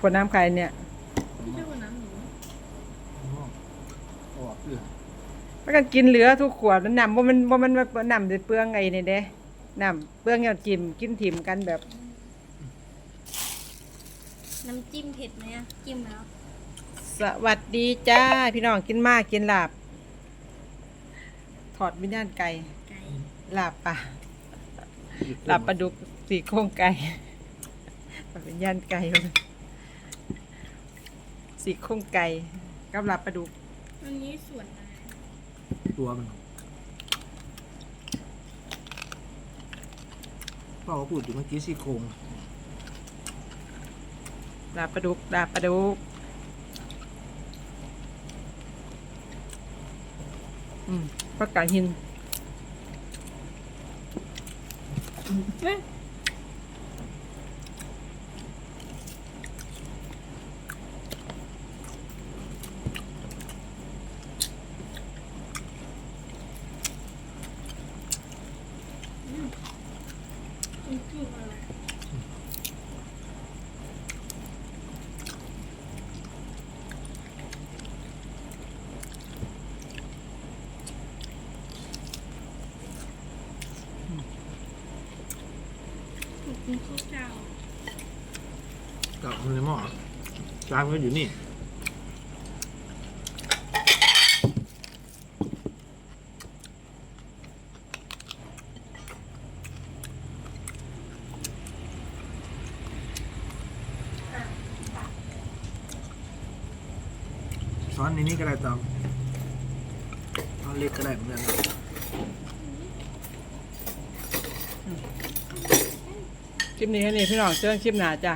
ขวดน้ำใครเนี่ยไม่ใช่คนน้ำหนูออกเปลือกมันก็กินเหลือทุกขวดมันนำว่ามันว่ามันว่าน้ำจะเปลืองไงนี่เด้น้ำเปลืองยอดจิ้มกินถิ่มกันแบบน้ำจิ้มเผ็ดไหมอะจิ้มแล้วสวัสดีจ้าพี่น้องกินมากกินลาบ ถอดวิญญาณไก่ไก่ลาบปลาลาบปลาดุกสีโครงไก่ถอดวิญญาณไก่ สีโครงไก่กับลาบปลาดุกอันนี้ส่วนอะไรตัวมันพ่อเขาพูดถึงเมื่อกี้ซี่โครงลาบปลาดุกลาบปลาดุกอืมผักกาดหินเฮ้ยอืมมันคืออะไร กินข้าวเจ้า กับมันในหม้อจานมันอยู่นี่ ช้อนในนี้ก็ได้ตอมช้อนเล็กก็ได้เหมือนกันคลิปนี้แค่นี้พี่น้องเจอกันคลิปหน้าจ้ะ